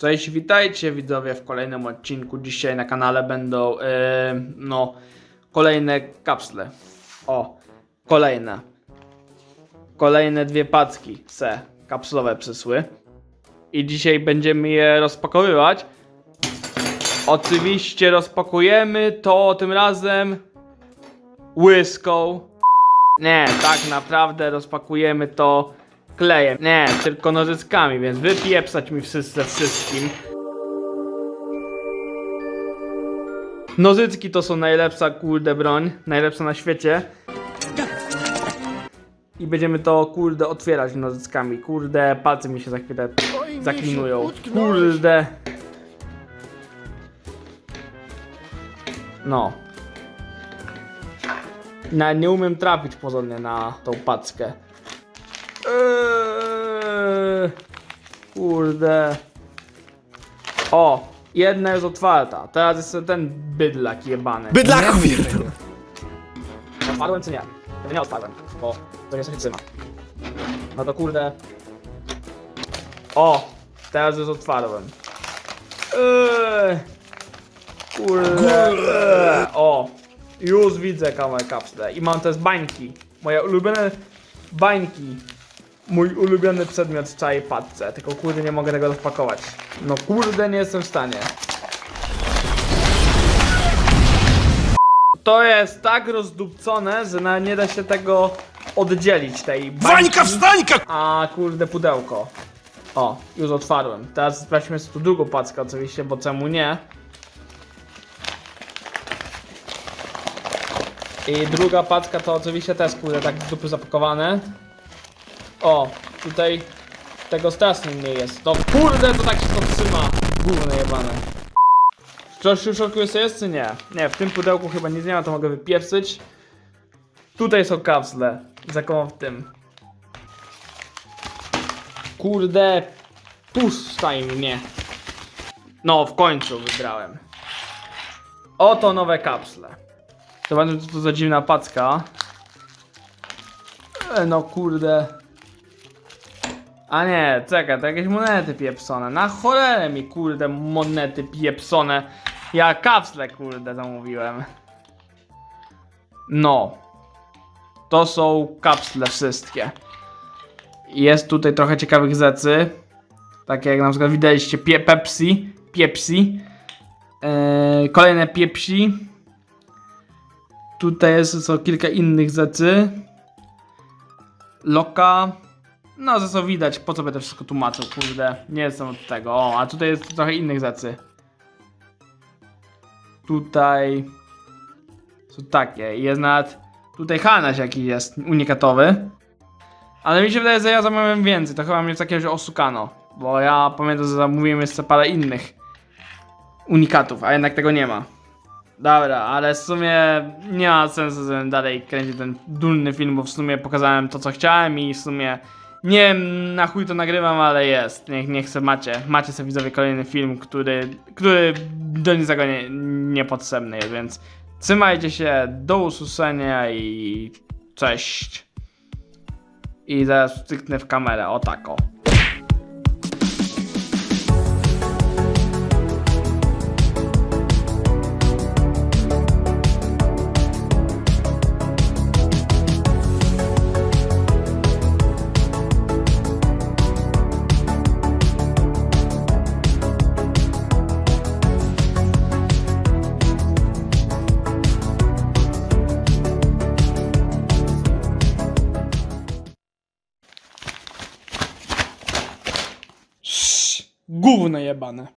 Cześć, witajcie widzowie w kolejnym odcinku. Dzisiaj na kanale będą yy, no kolejne kapsle. O, kolejne. Kolejne dwie packi se kapsulowe przysły. I dzisiaj będziemy je rozpakowywać. Oczywiście rozpakujemy to tym razem łyską. Nie, tak naprawdę rozpakujemy to klejem. Nie, tylko nożyczkami, więc wypiepsać mi wszyscy wszystkim. Nożyczki to są najlepsza kurde broń, najlepsza na świecie. I będziemy to kurde otwierać nożyczkami. Kurde, palce mi się za chwilę zaklinują. Kurde. No. Na, nie umiem trafić porządnie na tą paczkę. Eee, kurde. O, jedna jest otwarta. Teraz jest ten bydlak jebany. Bydlaku pierdol. Otwarłem czy nie? Ja nie otwarłem, bo to nie sobie trzyma. No to kurde. O, teraz już otwarłem. Eee, kurde. Eee, o, już widzę kamerę kapsle. I mam też bańki. Moje ulubione bańki. Mój ulubiony przedmiot w całej paczce. Tylko kurde nie mogę tego rozpakować. No kurde nie jestem w stanie. To jest tak rozdupcone, że na, nie da się tego oddzielić tej. Wańka wstańka! A kurde pudełko. O, już otwarłem. Teraz sprawdźmy sobie tu drugą paczkę oczywiście, bo czemu nie? I druga paczka to oczywiście też kurde tak z dupy zapakowane. O, tutaj tego strasznie mniej jest. To kurde to tak się to trzyma. Gówno jebane. Coś już jest jest czy nie? Nie, w tym pudełku chyba nic nie ma, to mogę wypieprzyć. Tutaj są kapsle. Zakołam w tym. Kurde, puszczaj mnie. No, w końcu wybrałem. Oto nowe kapsle. Zobaczmy, co to za dziwna packa. E, no kurde. A nie, czekaj, to jakieś monety pieprzone. Na cholerę mi kurde monety pieprzone. Ja kapsle kurde zamówiłem. No. To są kapsle wszystkie. Jest tutaj trochę ciekawych rzeczy. Takie jak na przykład widzieliście pie Pepsi. Pepsi. Eee, kolejne Pepsi. Tutaj jest co kilka innych rzeczy. Loka. No, że co widać, po co będę wszystko tłumaczył, kurde. Nie jestem od tego. O, a tutaj jest trochę innych rzeczy. Tutaj są takie. Jest nawet tutaj Hanaś jakiś jest unikatowy. Ale mi się wydaje, że ja zamawiam więcej. To chyba mnie z jakiegoś osukano. Bo ja pamiętam, że zamówiłem jeszcze parę innych unikatów, a jednak tego nie ma. Dobra, ale w sumie nie ma sensu, żebym dalej kręcił ten durny film, bo w sumie pokazałem to, co chciałem i w sumie nie wiem na chuj to nagrywam, ale jest. Niech, niech macie. Macie sobie widzowie kolejny film, który, który do niczego nie, niepotrzebny jest, więc trzymajcie się, do usłyszenia i cześć. I zaraz wtyknę w kamerę, o tako. Gówno jebane.